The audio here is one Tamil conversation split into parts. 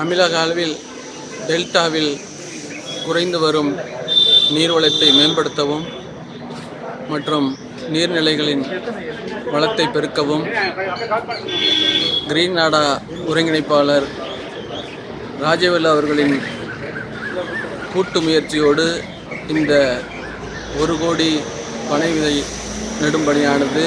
தமிழக அளவில் டெல்டாவில் குறைந்து வரும் நீர்வளத்தை மேம்படுத்தவும் மற்றும் நீர்நிலைகளின் வளத்தை பெருக்கவும் கிரீன் நாடா ஒருங்கிணைப்பாளர் ராஜவேலு அவர்களின் கூட்டு முயற்சியோடு இந்த ஒரு கோடி பனை விதை நெடும்பணியானது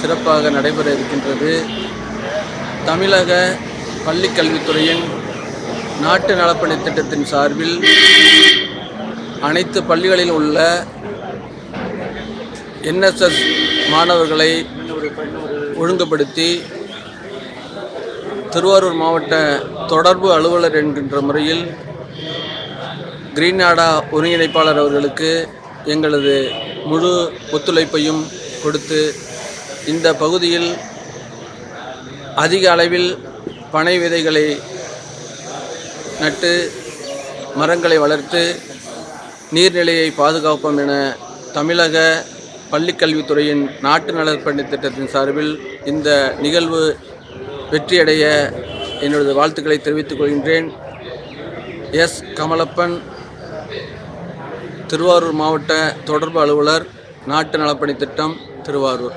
சிறப்பாக நடைபெற இருக்கின்றது. தமிழக பள்ளிக்கல்வித்துறையின் நாட்டு நலப்பணி திட்டத்தின் சார்பில் அனைத்து பள்ளிகளில் உள்ள என்எஸ்எஸ் மாணவர்களை ஒழுங்குபடுத்தி திருவாரூர் மாவட்ட தொடர்பு அலுவலர் என்கின்ற முறையில் கிரீன் நாடா ஒருங்கிணைப்பாளர் அவர்களுக்கு எங்களது முழு ஒத்துழைப்பையும் கொடுத்து இந்த பகுதியில் அதிக அளவில் பனை விதைகளை நட்டு மரங்களை வளர்த்து நீர்நிலையை பாதுகாப்போம் என தமிழக பள்ளிக்கல்வித்துறையின் நாட்டு நலப்பணி திட்டத்தின் சார்பில் இந்த நிகழ்வு வெற்றியடைய என்னுடைய வாழ்த்துக்களை தெரிவித்துக் கொள்கின்றேன். எஸ். கமலப்பன் திருவாரூர் மாவட்ட தொடர்பு அலுவலர் நாட்டு நலப்பணி திட்டம் திருவாரூர்.